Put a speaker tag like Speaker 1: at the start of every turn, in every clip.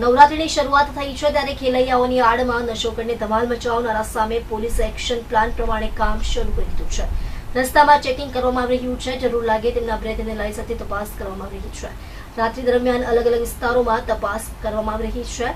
Speaker 1: નવરાત્રીની શરૂઆત થઈ છે ત્યારે ખેલૈયાઓની આડમાં નશો કરીને ધમાલ મચાવનારા સામે પોલીસે એક્શન પ્લાન પ્રમાણે કામ શરૂ કરી દીધું છે. રસ્તામાં ચેકિંગ કરવામાં આવી રહ્યું છે. જરૂર લાગે તેમના બ્રેથ સાથે તપાસ કરવામાં આવી રહી છે. રાત્રિ દરમિયાન અલગ અલગ વિસ્તારોમાં તપાસ કરવામાં આવી રહી છે.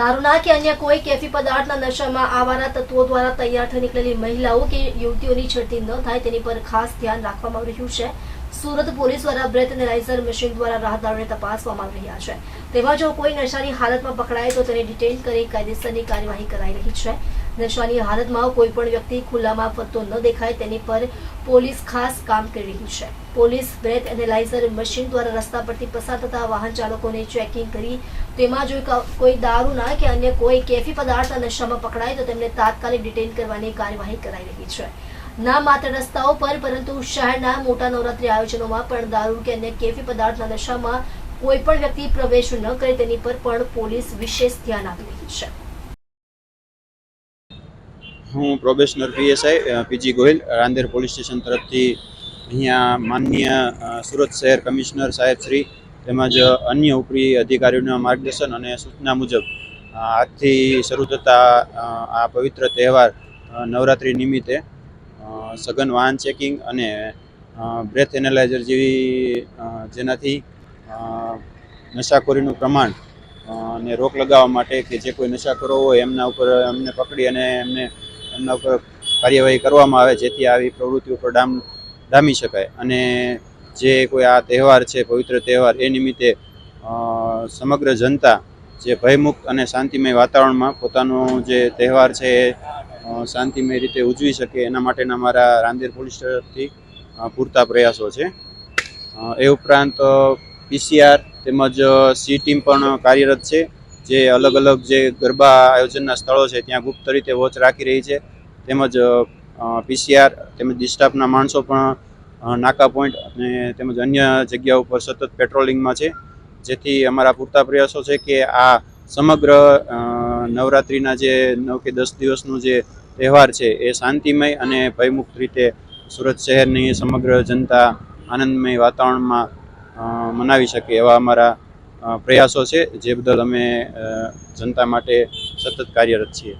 Speaker 1: દારૂના કે અન્ય કોઈ કેફી પદાર્થના નશામાં આવારા તત્વો દ્વારા તૈયાર થઈ નીકળેલી મહિલાઓ કે યુવતીઓની છેડતી ન થાય તેની પર ખાસ ધ્યાન રાખવામાં આવી રહ્યું છે. સુરત પોલીસ દ્વારા બ્રેથ એનાલાઇઝર મશીન દ્વારા રાહદારોને તપાસવામાં રહ્યા છે. તેમાં જો કોઈ નશાની હાલતમાં પકડાય તો તેને ડિટેન કરી કાયદેસરની કાર્યવાહી કરાઈ રહી છે. નશાની હાલતમાં કોઈ પણ વ્યક્તિ ખુલ્લામાં ફરતો ન દેખાય તેની પર પોલીસ ખાસ કામ કરી રહી છે. પોલીસ બ્રેથ એનાલાઇઝર મશીન દ્વારા રસ્તા પરથી પસાર થતા વાહન ચાલકોને ચેકિંગ કરી તેમાં જો કોઈ દારૂના કે અન્ય કોઈ કેફી પદાર્થ નશામાં પકડાય તો તેમને તાત્કાલિક ડિટેન કરવાની કાર્યવાહી કરાઈ રહી છે. ના માત્ર રસ્તાઓ પર, પરંતુ શહેરના મોટા નવરાત્રી આયોજનોમાં પણ દારૂ કે અન્ય કેફી પદાર્થના નશામાં કોઈ પણ વ્યક્તિ પ્રવેશ ન કરે તેની પર પણ પોલીસ વિશેષ ધ્યાન આપી રહી છે.
Speaker 2: હું probationer PSI PG Gohil, Rander police station તરફથી અહીંયા માનનીય સુરત શહેર કમિશનર સાહેબ શ્રી તેમજ અન્ય ઉપરી અધિકારીઓના માર્ગદર્શન અને સૂચના મુજબ આજથી શરૂ થતા આ પવિત્ર તહેવાર નવરાત્રિ નિમિત્તે સઘન વાહન ચેકિંગ અને બ્રેથ એનાલાઇઝર જેવી જેનાથી નશાખોરીનું પ્રમાણ અને રોક લગાવવા માટે કે જે કોઈ નશાખોરો હોય એમના ઉપર, એમને પકડી અને એમને, એમના ઉપર કાર્યવાહી કરવામાં આવે જેથી આવી પ્રવૃત્તિ ઉપર ડામ, ડામી શકાય. અને જે કોઈ આ તહેવાર છે, પવિત્ર તહેવાર, એ નિમિત્તે સમગ્ર જનતા જે ભયમુક્ત અને શાંતિમય વાતાવરણમાં પોતાનો જે તહેવાર છે એ શાંતિમય રીતે ઉજવી શકે એના માટેના અમારા રાંદેર પોલીસ તરફથી પૂરતા પ્રયાસો છે. એ ઉપરાંત પીસીઆર તેમજ સી ટીમ પણ કાર્યરત છે. જે અલગ અલગ જે ગરબા આયોજનના સ્થળો છે ત્યાં ગુપ્ત રીતે વોચ રાખી રહી છે. તેમજ પીસીઆર તેમજ ડિસ્ટાફના માણસો પણ નાકા પોઈન્ટ અને તેમજ અન્ય જગ્યા ઉપર સતત પેટ્રોલિંગમાં છે. જેથી અમારા પૂરતા પ્રયાસો છે કે આ સમગ્ર નવરાત્રિના જે નવ કે દસ દિવસનું જે તહેવાર છે એ શાંતિમય અને ભયમુક્ત રીતે સુરત શહેરની સમગ્ર જનતા આનંદમય વાતાવરણમાં મનાવી શકે એવા અમારા પ્રયાસો છે, જે બદલ અમે જનતા માટે સતત કાર્યરત છીએ.